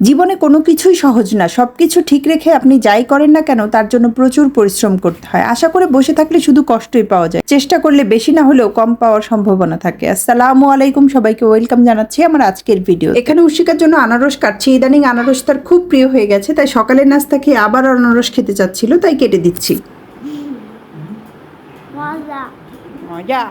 জীবনে কোনো কিছুই সহজ না সব কিছু ঠিক রেখে আপনি যাই করেন না কেন তার জন্য প্রচুর পরিশ্রম করতে হয়। আশা করে বসে থাকলে শুধু কষ্টই পাওয়া যায়। চেষ্টা করলে বেশি না হলেও কম পাওয়ার সম্ভাবনা থাকে। আসসালামু আলাইকুম সবাইকে ওয়েলকাম জানাচ্ছি আমার আজকের ভিডিও। এখানে উশিকার জন্য আনারস কাটছি। ইদানিং আনারস তার খুব প্রিয় হয়ে গেছে তাই সকালের নাস্তা খেয়ে আবার আনারস খেতে চাচ্ছিল তাই কেটে দিচ্ছি। মজা। মজা।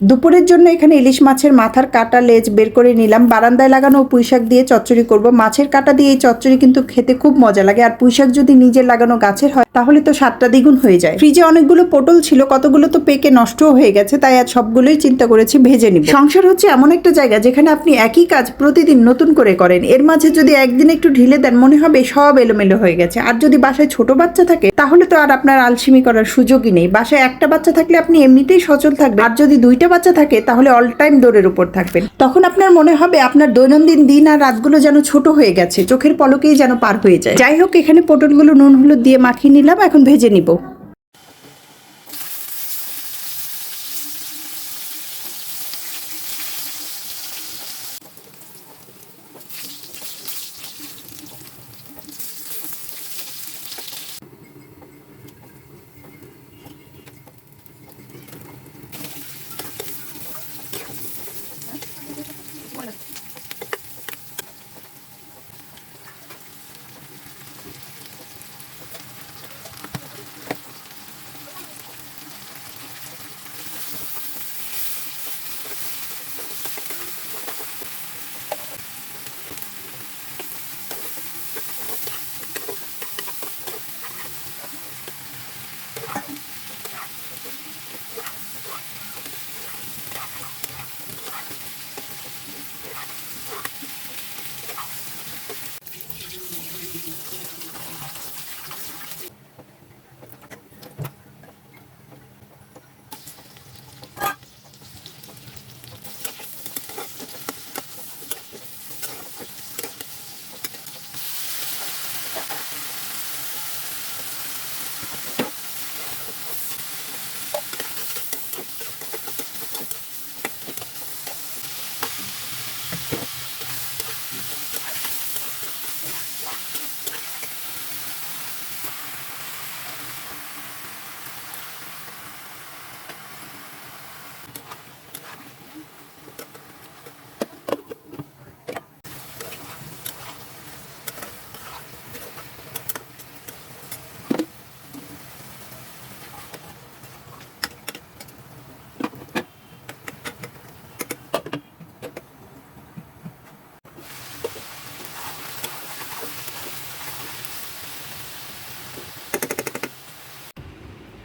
দুপুরের জন্য এখানে ইলিশ মাছের মাথার কাটা লেজ বের করে নিলাম। বারান্দায় লাগানো পুঁইশাক দিয়ে চচ্চড়ি করব। মাছের কাটা দিয়ে এই চচ্চড়ি কিন্তু খেতে খুব মজা লাগে। আর পুঁইশাক যদি নিজের লাগানো গাছের হয়, তাহলে তো সাতটা দ্বিগুণ হয়ে যায়। ফ্রিজে অনেকগুলো পটল ছিল, কতগুলো তো পেকে নষ্টও হয়ে গেছে, তাই আজ সবগুলোই চিন্তা করেছি ভেজে নিব। সংসার হচ্ছে এমন একটা জায়গা যেখানে আপনি একই কাজ প্রতিদিন নতুন করে করেন। এর মাঝে যদি একদিন একটু ঢিলে দেন, মনে হবে সব এলোমেলো হয়ে গেছে। আর যদি বাসায় ছোট বাচ্চা থাকে, তাহলে তো আর আপনার আলসিমি করার সুযোগই নেই। বাসায় একটা বাচ্চা থাকলে আপনি এমনিতেই সচল থাকবেন। আর যদি দুইটা বাচ্চা থাকে, তাহলে অল টাইম দৌড়ের উপর থাকবেন। তখন আপনার মনে হবে আপনার দৈনন্দিন দিন আর রাতগুলো যেন ছোট হয়ে গেছে, চোখের পলকেই যেন পার হয়ে যায়। যাই হোক, এখানে পটলগুলো নুন হলুদ দিয়ে মাখিয়ে নিলাম, এখন ভেজে নিব।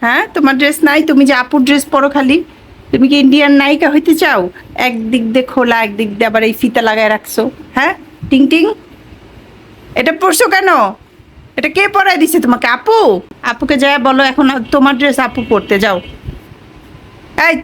হ্যাঁ? তোমার ড্রেস নাই, তুমি যে আপুর ড্রেস পরো খালি। তুমি কি ইন্ডিয়ান নায়িকা হইতে চাও? একদিক দিয়ে খোলা, একদিক দিয়ে আবার এই ফিতা লাগায় রাখছো। হ্যাঁ? টিং টিং? এটা পরছো কেন? এটা কে পরাই দিছে তোমাকে? আপু? আপুকে যা বলো, এখন তোমার ড্রেস আপু পরতে যাও। এই